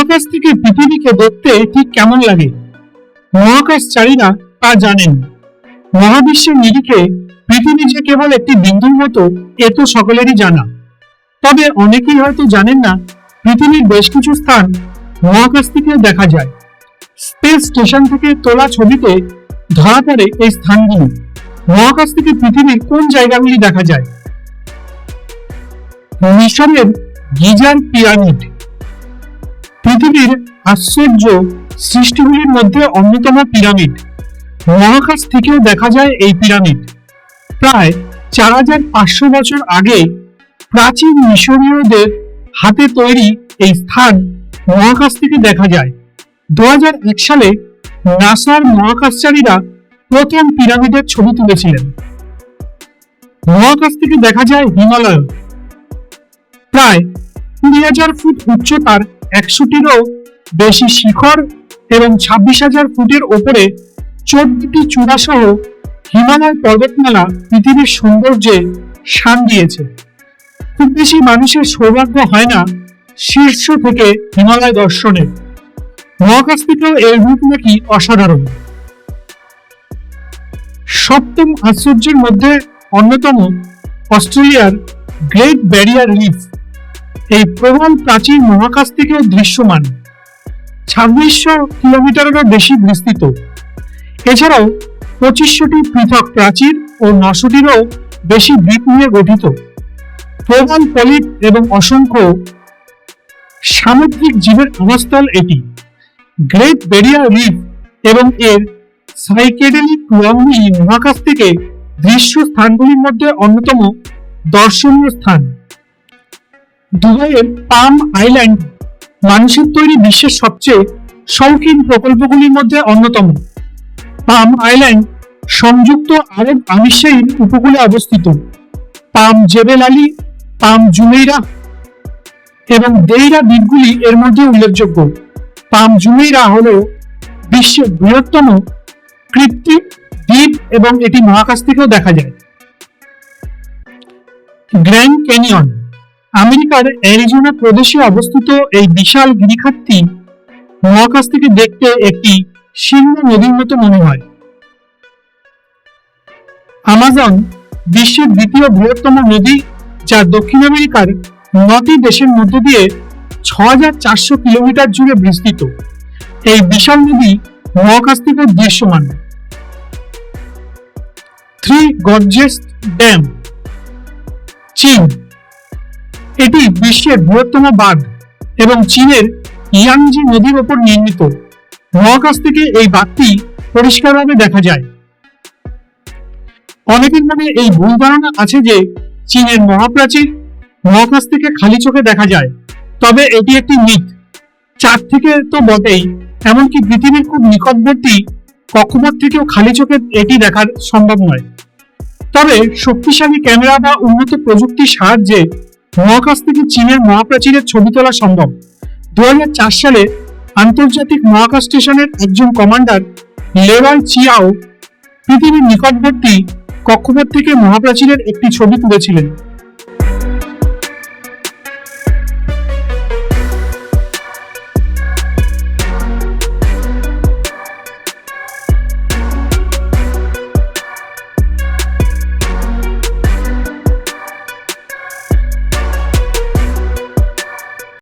মহাকাশ থেকে পৃথিবীকে দেখতে ঠিক কেমন লাগে? মহাকাশচারীরা তা জানেন। মহাবিশ্বের নিরিখে পৃথিবী যে কেবল একটি বিন্দুর মতো, এ তো সকলেরই জানা। তবে অনেকেই হয়তো জানেন না, পৃথিবীর বেশ কিছু স্থান মহাকাশ থেকে দেখা যায়। স্পেস স্টেশন থেকে তোলা ছবিতে ধরা পড়ে এই স্থানগুলি, মহাকাশ থেকে পৃথিবীর কোন জায়গাগুলি দেখা যায়? মিশরের গিজার পিরামিড। পৃথিবীর আশ্চর্য সৃষ্টিগুলির মধ্যে অন্যতম পিরামিড। মহাকাশ থেকেও দেখা যায় এই পিরামিড। প্রায় চার হাজার পাঁচশো বছর আগে প্রাচীন মিশরীয়দের হাতে তৈরি এই স্থান মহাকাশ থেকে দেখা যায়। দু এক সালে নাসার মহাকাশচারীরা প্রথম পিরামিডের ছবি তুলেছিলেন। মহাকাশ থেকে দেখা যায় হিমালয়। প্রায় কুড়ি হাজার ফুট উচ্চতার একশোটিরও বেশি শিখর এবং ছাব্বিশ হাজার ফুটের ওপরে চোদ্দটি চূড়া সহ হিমালয় পর্বতমালা পৃথিবীর সৌন্দর্যে শান দিয়েছে। খুব বেশি মানুষের সৌভাগ্য হয় না শীর্ষ থেকে হিমালয় দর্শনের মহাকাশ থেকেও এর রূপ নাকি অসাধারণ। সপ্তম আশ্চর্যের মধ্যে অন্যতম অস্ট্রেলিয়ার গ্রেট ব্যারিয়ার রিফ। এই প্রবল প্রাচীন মহাকাশ থেকে দৃশ্যমান। ছাব্বিশশো কিলোমিটারেরও বেশি বিস্তৃত। এছাড়াও পঁচিশশোটি পৃথক প্রাচীর ও নশোটিরও বেশি দ্বীপ নিয়ে গঠিত। প্রবল পলিপ এবং অসংখ্য সামুদ্রিক জীবের আবাসস্থল এটি। গ্রেট বেরিয়ার রিফ এবং এর সাইকেডেলিক রঙগুলি মহাকাশ থেকে দৃশ্য স্থানগুলির মধ্যে অন্যতম দর্শনীয় স্থান। দুবাইয়ের পাম আইল্যান্ড মানুষের তৈরি বিশ্বের সবচেয়ে শৌখিন প্রকল্পগুলির মধ্যে অন্যতম। পাম আইল্যান্ড সংযুক্ত আরব আমিরশাহীর উপকূলে অবস্থিত। পাম জেবেল আলী, পাম জুমেইরা এবং দেইরা দ্বীপগুলি এর মধ্যে উল্লেখযোগ্য। পাম জুমেইরা হল বিশ্বের বৃহত্তম কৃত্রিম দ্বীপ এবং এটি মহাকাশ থেকেও দেখা যায়। গ্র্যান্ড ক্যানিয়ন আমেরিকার অ্যারিজোনা প্রদেশে অবস্থিত এই বিশাল গিরিখাতটি মহাকাশ থেকে দেখতে একটি সিংহ নদীর মতো মনে হয়। আমাজন বিশ্বের দ্বিতীয় বৃহত্তম নদী, যা দক্ষিণ আমেরিকার নটি দেশের মধ্য দিয়ে ছ হাজার চারশো কিলোমিটার জুড়ে বিস্তৃত। এই বিশাল নদী মহাকাশ থেকে দৃশ্যমান। থ্রি গর্জেস ড্যাম, চীন। এটি বিশ্বের বৃহত্তম বাঁধ এবং চীনের ইয়াংজি নদীর ওপর নির্মিত। মহাকাশ থেকে এই বাঁধটি পরিষ্কারভাবে দেখা যায়। অনেকের মনে এই ভুল ধারণা আছে যে চীনের মহাপ্রাচীর মহাকাশ থেকে খালি চোখে দেখা যায়, তবে এটি একটি মিথ। চাঁদ থেকে তো বটেই, এমনকি পৃথিবীর খুব নিকটবর্তী কক্ষপথ থেকেও খালি চোখে এটি দেখার সম্ভব নয়। তবে শক্তিশালী ক্যামেরা বা উন্নত প্রযুক্তির সাহায্যে মহাকাশ থেকে চীনের মহাপ্রাচীরের ছবি তোলা সম্ভব। দু হাজার চার সালে আন্তর্জাতিক মহাকাশ স্টেশনের একজন কমান্ডার লেওয়াল চিয়াও পৃথিবীর নিকটবর্তী কক্ষপথ থেকে মহাপ্রাচীরের একটি ছবি তুলেছিলেন।